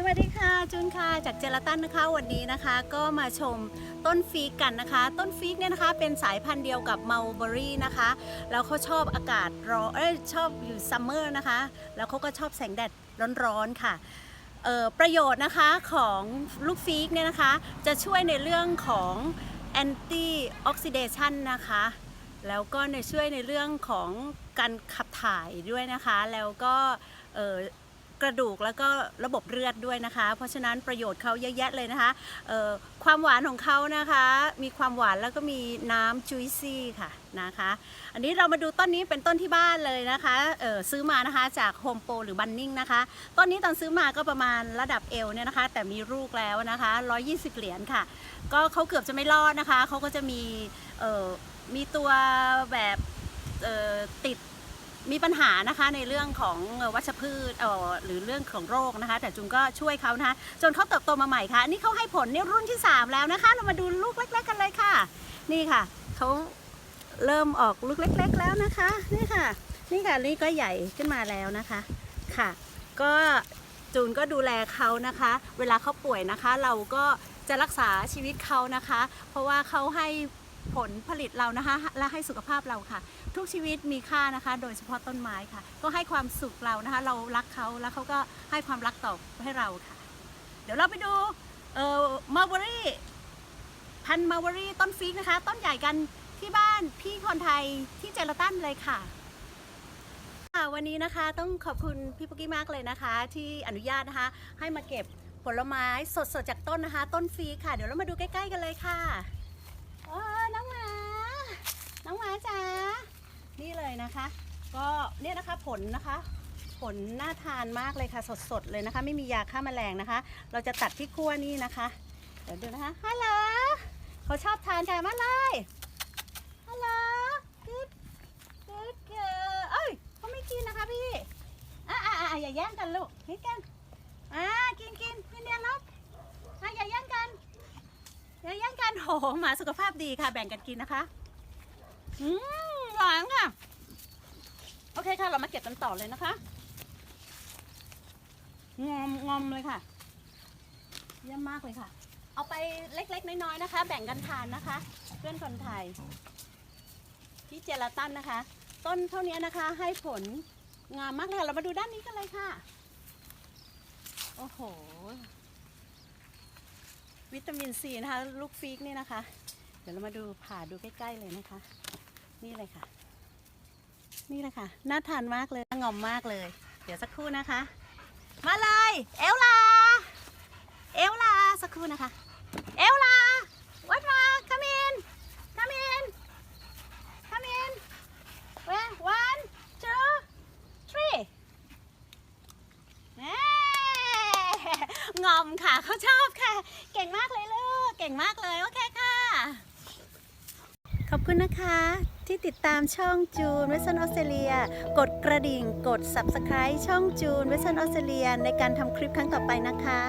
สวัสดีค่ะจูนค่ะจากเจลาตันนะคะวันนี้นะคะ ก็มาชมต้นฟิกกันนะคะ ต้นฟิกเนี่ยนะคะเป็นสายพันธุ์เดียวกับมัลเบอรี่นะคะ แล้วเขาชอบอากาศร้อนเอ้ยชอบอยู่ซัมเมอร์นะคะ แล้วเขาก็ชอบแสงแดดร้อนๆค่ะประโยชน์นะคะของลูกฟิกเนี่ยนะคะ จะช่วยในเรื่องของแอนตี้ออกซิเดชันนะคะ แล้วก็ในช่วยในเรื่องของการขับถ่ายด้วยนะคะ แล้วก็ กระดูกแล้วก็ระบบเลือดด้วยนะคะ เพราะฉะนั้นประโยชน์เขาเยอะแยะเลยนะคะความหวานของเขานะคะ มีความหวานแล้วก็มีน้ำจุยซี่ค่ะนะคะ อันนี้เรามาดูต้นนี้เป็นต้นที่บ้านเลยนะคะซื้อมานะคะจากโฮมโปรหรือบันนิ่งนะคะต้นนี้ตอนซื้อมาก็ประมาณระดับเอวเนี่ยนะคะ แต่มีลูกแล้วนะคะ 120 เหรียญค่ะ ก็เขาเกือบจะไม่รอดนะคะเขาก็จะมีมีตัวแบบ มีปัญหานะคะในเรื่องของวัชพืชหรือเรื่องของโรคนะคะ แต่จุงก็ช่วยเขานะคะจนเขาเติบโตมาใหม่ค่ะนนี่เขาให้ผลเนี่ยรุ่นที่ 3 แล้วนะคะ เรามาดูลูกเล็ก ๆ กันเลยค่ะ นี่ค่ะเขาเริ่มออกลูกเล็ก ๆ แล้วนะคะนี่ค่ะ นี่ค่ะนี่ก็ใหญ่ขึ้นมาแล้วนะคะค่ะ ก็จูนก็ดูแลเขานะคะ เวลาเขาป่วยนะคะ เราก็จะรักษาชีวิตเขานะคะ เพราะว่าเขาให้ผลผลิตเรานะคะ และให้สุขภาพเราค่ะ ทุกชีวิตมีค่านะคะ โดยเฉพาะต้นไม้ค่ะ ก็ให้ความสุขเรานะคะ เรารักเขาแล้วเขาก็ให้ความรักตอบให้เราค่ะ เดี๋ยวเราไปดูเอ่อมาร์เบอรี่พันมาร์เบอรี่ต้นฟิกนะคะ ต้นใหญ่กันที่บ้านพี่คนไทยที่เจลาตันเลยค่ะค่ะวันนี้นะคะต้องขอบคุณพี่ปุกกี้มากเลยนะคะ ที่อนุญาตนะคะ ให้มาเก็บผลไม้สดๆจากต้นนะคะ ต้นฟรีค่ะ เดี๋ยวเรามาดูใกล้ๆกันเลยค่ะ โอ้น้องหมา น้องหมาจ๋า นี่เลยนะคะ ก็เนี่ยนะคะผลนะคะ ผลน่าทานมากเลยค่ะ สดๆเลยนะคะ ไม่มียาฆ่าแมลงนะคะ เราจะตัดที่ขั้วนี่นะคะ เดี๋ยวดูนะคะฮัลโหลเขาชอบทานค่ะมาเลยฮัลโหล good good girl เอ้ยเขาไม่กินนะคะพี่อะอะอะอย่าแย่งกันลูกให้กันอ่ากินกินพี่เนียนลบอะอย่าแย่งกันอย่าแย่งกันโหหมาสุขภาพดีค่ะ แบ่งกันกินนะคะอืม หวานค่ะ โอเคค่ะ เรามาเก็บกันต่อเลยนะคะ งอมงอมเลยค่ะ เยี่ยมมากเลยค่ะ เอาไปเล็กๆ น้อยๆนะคะ แบ่งกันทานนะคะ เพื่อนคนไทย ที่เจลาตันนะคะ ต้นเท่านี้นะคะ ให้ผลงามมากเลยค่ะเรามาดูด้านนี้กันเลยค่ะ โอ้โห วิตามินซีนะคะ ลูกฟิกนี่นะคะ เดี๋ยวเรามาดูผ่าดูใกล้ ๆ เลยนะคะ นี่เลยค่ะ นี่เลยค่ะ น่าทานมากเลยงอมมากเลย เดี๋ยวสักครู่นะคะ มาเลย เอลลา เอลลา สักครู่นะคะ เอลลาวัดมา come in come in come in Where? one two three แหม่งอมค่ะเขาชอบค่ะ เก่งมากเลยลูก เก่งมากเลย โอเคค่ะ ขอบคุณนะคะที่ติดตามช่องจูนเวส t นออสเตรเลีย กดกระดิ่ง กด Subscribe ช่องจูนเวส t นออสเตรเลียในการทำคลิปครั้งต่อไปนะคะ